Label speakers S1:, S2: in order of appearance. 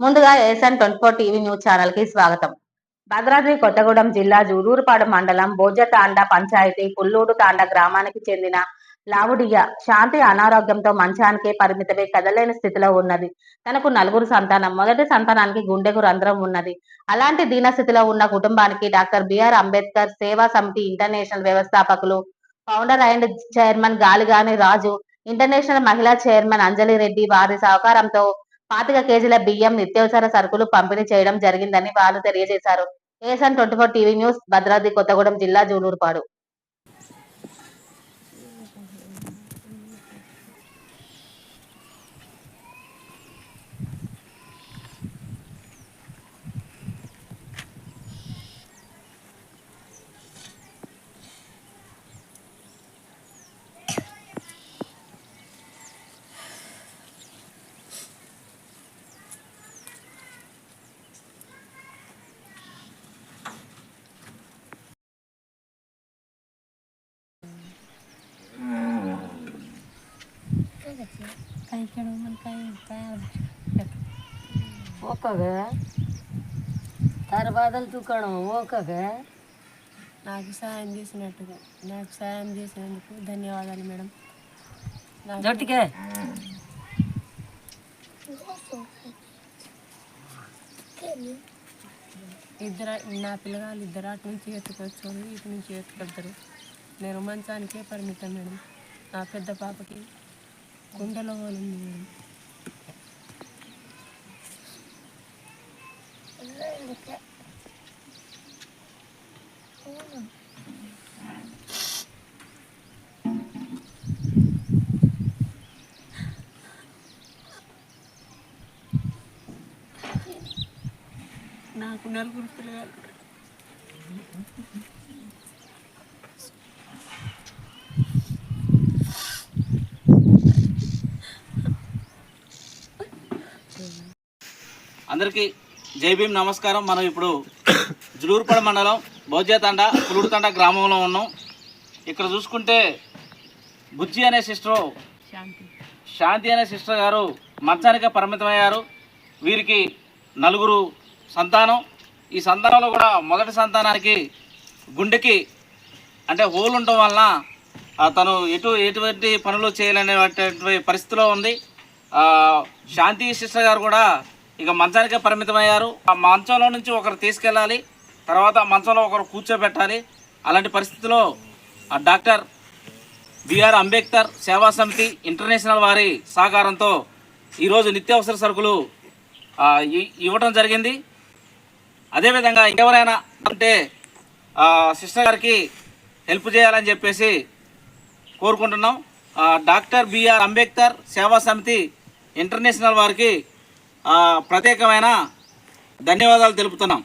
S1: ముందుగా ఏసన్ twenty four TV news ఛానల్కి స్వాగతం. భద్రాద్రి కొత్తగూడెం జిల్లా జూరూరుపాడు మండలం బోజతాండ పంచాయతీ పుల్లూరు తాండ గ్రామానికి చెందిన లావుడియ శాంతి అనారోగ్యంతో మంచానికే పరిమితమై కదలేని స్థితిలో ఉన్నది. తనకు నలుగురు సంతానం. మొదటి సంతానానికి గుండెకు రంధ్రం ఉన్నది. అలాంటి దీనస్థితిలో ఉన్న కుటుంబానికి డాక్టర్ బిఆర్ అంబేద్కర్ సేవా సమితి ఇంటర్నేషనల్ వ్యవస్థాపకులు founder and chairman Galigani Raju international మహిళా చైర్మన్ అంజలి రెడ్డి వారి సహకారంతో పాతిక కేజీల బియ్యం నిత్యావసర సరుకులు పంపిణీ చేయడం జరిగిందని వారు తెలియజేశారు. ఏసన్ twenty four TV news Bhadradri Kothagudem జిల్లా జూలూరుపాడు.
S2: काही खेळू मग काही काय
S3: ఒక్కగా తర్వాతలు తుక్కడం ఒక్కగా
S2: నాకు సాయం చేసినట్టుగా నాకు సాయం చేసినందుకు ధన్యవాదాలు మేడం నాకు
S3: జొట్టికే
S2: ఇద్దరు నా పిల్లగాళ్ళు ఇద్దరు అటు నుంచి ఎత్తుకొచ్చారు ఇటు నుంచి ఎత్తుకెళ్తారు నేను మంచానికే పరిమితం మేడం నా పెద్ద పాపకి గుండెలో ఉంది మేడం నాకు
S4: అందరికీ జై భీమ్ నమస్కారం. మనం ఇప్పుడు జులూరుపడ మండలం బౌజ్యతండ పులుడుతండ గ్రామంలో ఉన్నాం. ఇక్కడ చూసుకుంటే బుజ్జి అనే సిస్టరు
S2: శాంతి.
S4: అనే సిస్టర్ గారు మంచానికే పరిమితమయ్యారు. వీరికి నలుగురు సంతానం. ఈ సంతానంలో కూడా మొదటి సంతానానికి గుండెకి అంటే హోల్ ఉండటం వలన తను ఎటు ఎటువంటి పనులు చేయలేనటువంటి పరిస్థితిలో ఉంది. శాంతి సిస్టర్ గారు కూడా ఇక మంచానికే పరిమితమయ్యారు. ఆ మంచంలో నుంచి ఒకరు తీసుకెళ్ళాలి తర్వాత మంచంలో ఒకరు కూర్చోబెట్టాలి. అలాంటి పరిస్థితిలో ఆ డాక్టర్ బిఆర్ అంబేద్కర్ సేవా సమితి ఇంటర్నేషనల్ వారి సహకారంతో ఈరోజు నిత్యావసర సరుకులు ఇ- ఇవ్వటం జరిగింది. అదేవిధంగా ఎవరైనా అంటే సిస్టర్ గారికి హెల్ప్ చేయాలని చెప్పేసి కోరుకుంటున్నాం. డాక్టర్ బిఆర్ అంబేద్కర్ సేవా సమితి ఇంటర్నేషనల్ వారికి ప్రత్యేకమైన ధన్యవాదాలు తెలుపుతున్నాం.